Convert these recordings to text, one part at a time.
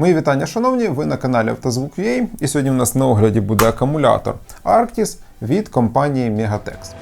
Мої вітання, шановні, ви на каналі Автозвук.ua і сьогодні у нас на огляді буде акумулятор Arctis від компанії Megatex.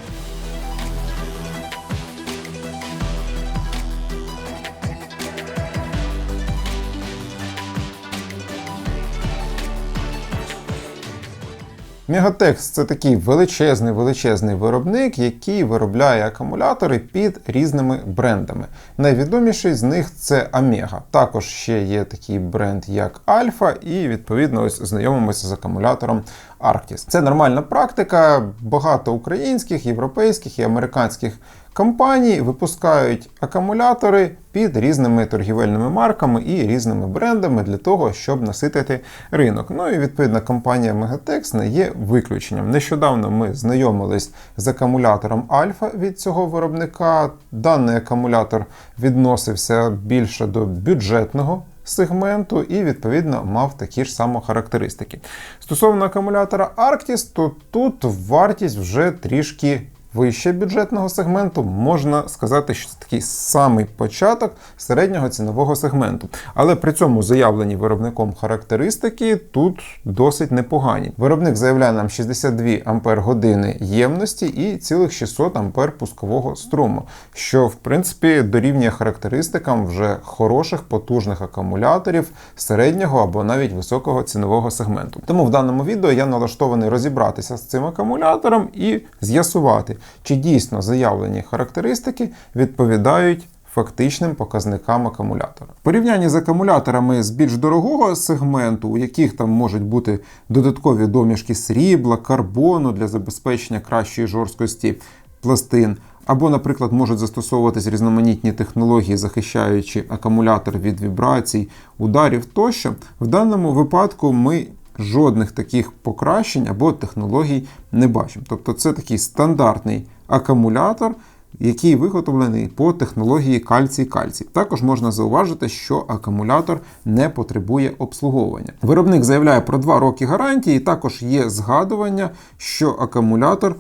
Megatex – це такий величезний величезний виробник, який виробляє акумулятори під різними брендами. Найвідоміший з них це Омега. Також ще є такий бренд, як Альфа, і відповідно ось знайомимося з акумулятором Arctis. Це нормальна практика. Багато українських, європейських і американських компаній випускають акумулятори під різними торгівельними марками і різними брендами для того, щоб наситити ринок. Ну і відповідно компанія Megatex не є виключенням. Нещодавно ми знайомились з акумулятором Альфа від цього виробника. Даний акумулятор відносився більше до бюджетного. Сегменту і, відповідно, мав такі ж само характеристики. Стосовно акумулятора Arctis, то тут вартість вже трішки вище бюджетного сегменту, можна сказати, що це такий самий початок середнього цінового сегменту. Але при цьому заявлені виробником характеристики тут досить непогані. Виробник заявляє нам 62 ампер години ємності і цілих 600 ампер пускового струму, що в принципі дорівнює характеристикам вже хороших потужних акумуляторів середнього або навіть високого цінового сегменту. Тому в даному відео я налаштований розібратися з цим акумулятором і з'ясувати, чи дійсно заявлені характеристики відповідають фактичним показникам акумулятора. В порівнянні з акумуляторами з більш дорогого сегменту, у яких там можуть бути додаткові домішки срібла, карбону для забезпечення кращої жорсткості пластин. Або, наприклад, можуть застосовуватись різноманітні технології, захищаючи акумулятор від вібрацій, ударів тощо. В даному випадку ми жодних таких покращень або технологій не бачимо. Тобто це такий стандартний акумулятор, який виготовлений по технології кальцій-кальцій. Також можна зауважити, що акумулятор не потребує обслуговування. Виробник заявляє про 2 роки гарантії, також є згадування, що акумулятор.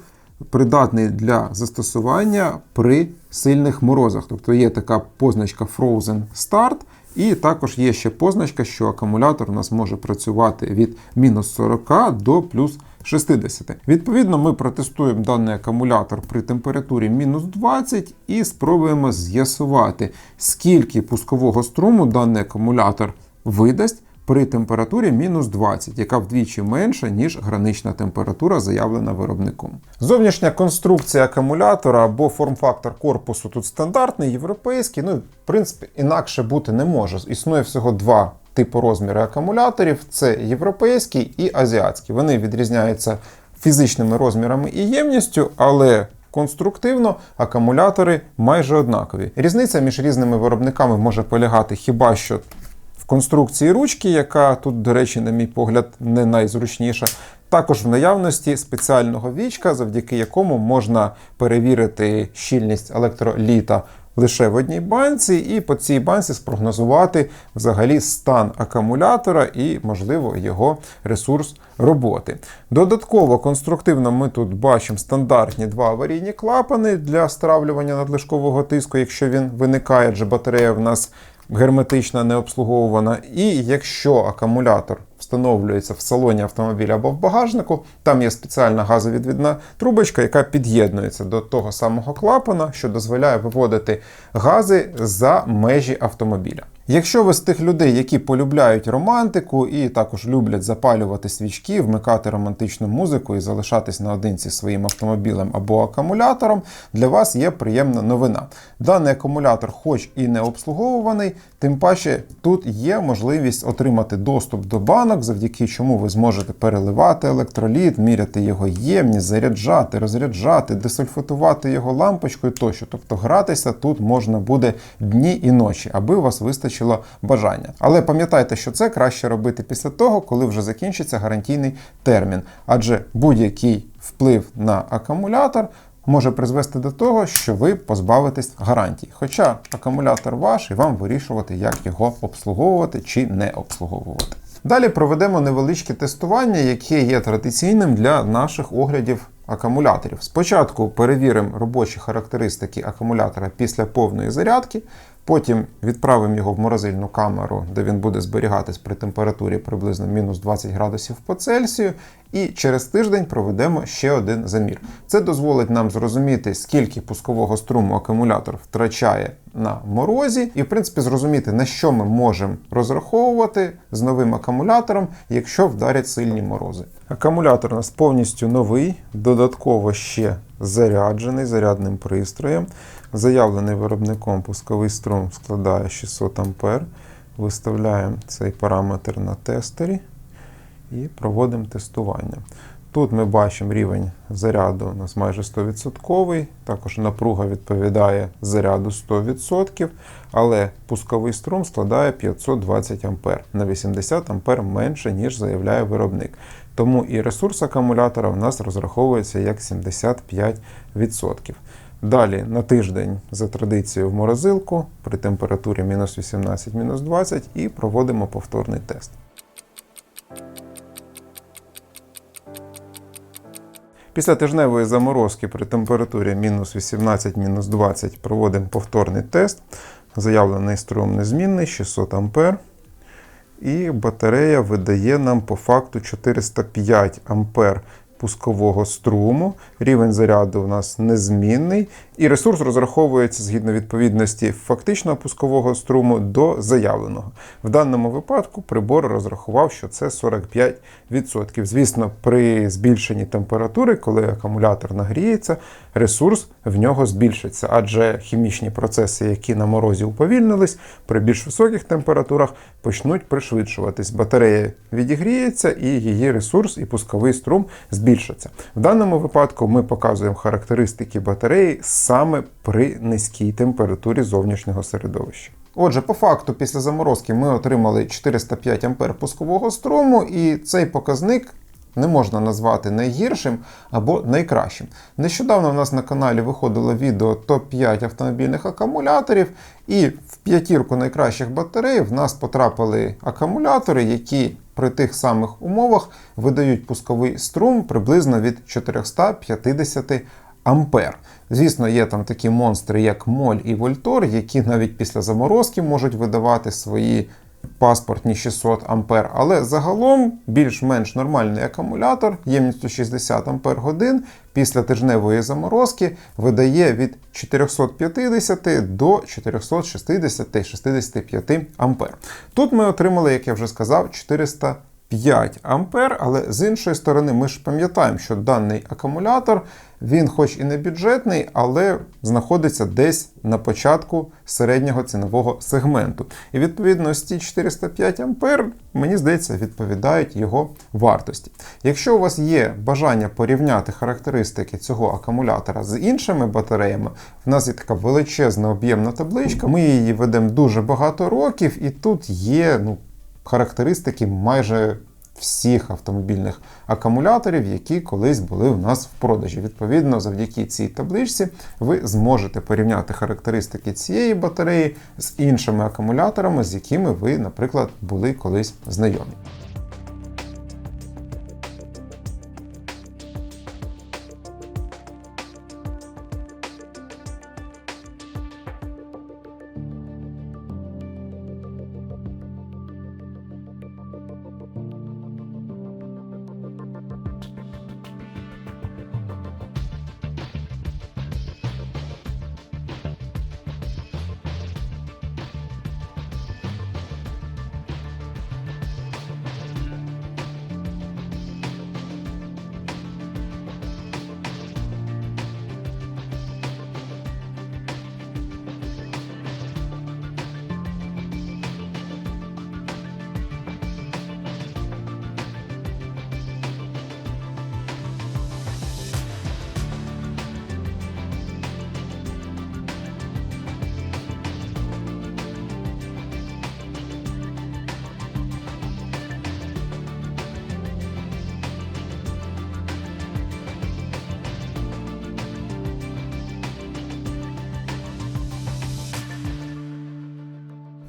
Придатний для застосування при сильних морозах. Тобто є така позначка Frozen Start, і також є ще позначка, що акумулятор у нас може працювати від мінус 40 до плюс 60. Відповідно, ми протестуємо даний акумулятор при температурі мінус 20 і спробуємо з'ясувати, скільки пускового струму даний акумулятор видасть при температурі мінус 20, яка вдвічі менша, ніж гранична температура, заявлена виробником. Зовнішня конструкція акумулятора або форм-фактор корпусу тут стандартний, європейський. Ну, в принципі, інакше бути не може. Існує всього два типу розміри акумуляторів: це європейський і азіатський. Вони відрізняються фізичними розмірами і ємністю, але Конструктивно акумулятори майже однакові. Різниця між різними виробниками може полягати хіба що конструкції ручки, яка тут, до речі, на мій погляд, не найзручніша. Також в наявності спеціального вічка, завдяки якому можна перевірити щільність електроліта лише в одній банці, і по цій банці спрогнозувати взагалі стан акумулятора і, можливо, його ресурс роботи. Додатково конструктивно ми тут бачимо стандартні два аварійні клапани для стравлювання надлишкового тиску, якщо він виникає, адже батарея в нас герметично не обслуговувана. І якщо акумулятор встановлюється в салоні автомобіля або в багажнику, там є спеціальна газовідвідна трубочка, яка під'єднується до того самого клапана, що дозволяє виводити гази за межі автомобіля. Якщо ви з тих людей, які полюбляють романтику і також люблять запалювати свічки, вмикати романтичну музику і залишатись наодинці своїм автомобілем або акумулятором, для вас є приємна новина. Даний акумулятор, хоч і не обслуговуваний, тим паче тут є можливість отримати доступ до банок, завдяки чому ви зможете переливати електроліт, міряти його ємність, заряджати, розряджати, десульфатувати його лампочкою тощо. Тобто гратися тут можна буде дні і ночі, аби вас вистачило вистачило бажання. Але пам'ятайте, що це краще робити після того, коли вже закінчиться гарантійний термін, адже будь-який вплив на акумулятор. Може призвести до того, що ви позбавитесь гарантій. Хоча акумулятор ваш і вам вирішувати, як його обслуговувати чи не обслуговувати. Далі проведемо невеличке тестування, яке є традиційним для наших оглядів акумуляторів. Спочатку перевіримо робочі характеристики акумулятора після повної зарядки, потім відправимо його в морозильну камеру, де він буде зберігатись при температурі приблизно мінус 20 градусів по Цельсію, і через тиждень проведемо ще один замір. Це дозволить нам зрозуміти, скільки пускового струму акумулятор втрачає на морозі, і в принципі зрозуміти, на що ми можемо розраховувати з новим акумулятором, якщо вдарять сильні морози. Акумулятор у нас повністю новий, додатково ще заряджений зарядним пристроєм. Заявлений виробником пусковий струм складає 600 А. Виставляємо цей параметр на тестері і проводимо тестування. Тут ми бачимо рівень заряду у нас майже 100%, також напруга відповідає заряду 100%, але пусковий струм складає 520 А, на 80 А менше, ніж заявляє виробник. Тому і ресурс акумулятора у нас розраховується як 75%. Далі на тиждень за традицією в морозилку при температурі мінус 18 20 і проводимо повторний тест. Після тижневої заморозки при температурі мінус 18-20 проводимо повторний тест. Заявлений струм незмінний 600 А. І батарея видає нам по факту 405 А пускового струму. Рівень заряду у нас незмінний. І ресурс розраховується згідно відповідності фактичного пускового струму до заявленого. В даному випадку прибор розрахував, що це 45%. Звісно, при збільшенні температури, коли акумулятор нагріється, ресурс в нього збільшиться, адже хімічні процеси, які на морозі уповільнились, при більш високих температурах почнуть пришвидшуватись. Батарея відігріється і її ресурс і пусковий струм збільшаться. В даному випадку ми показуємо характеристики батареї саме при низькій температурі зовнішнього середовища. Отже, по факту, після заморозки ми отримали 405 А пускового струму, і цей показник не можна назвати найгіршим або найкращим. Нещодавно у нас на каналі виходило відео топ-5 автомобільних акумуляторів, і в п'ятірку найкращих батарей в нас потрапили акумулятори, які при тих самих умовах видають пусковий струм приблизно від 450 ампер. Звісно, є там такі монстри, як Моль і Вольтор, які навіть після заморозки можуть видавати свої паспортні 600 ампер, але загалом більш-менш нормальний акумулятор ємністю 60 ампер годин після тижневої заморозки видає від 450 до 460-65 ампер. Тут ми отримали, як я вже сказав, 400 5 ампер, але з іншої сторони, ми ж пам'ятаємо, що даний акумулятор, він хоч і не бюджетний, але знаходиться десь на початку середнього цінового сегменту. І відповідно ці 405 ампер, мені здається, відповідають його вартості. Якщо у вас є бажання порівняти характеристики цього акумулятора з іншими батареями, в нас є така величезна об'ємна табличка, ми її ведемо дуже багато років, і тут є ну, характеристики майже всіх автомобільних акумуляторів, які колись були в нас в продажі. Відповідно, завдяки цій табличці ви зможете порівняти характеристики цієї батареї з іншими акумуляторами, з якими ви, наприклад, були колись знайомі.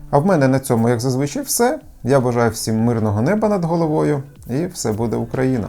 А в мене на цьому, як зазвичай, все. Я бажаю всім мирного неба над головою, і все буде Україна!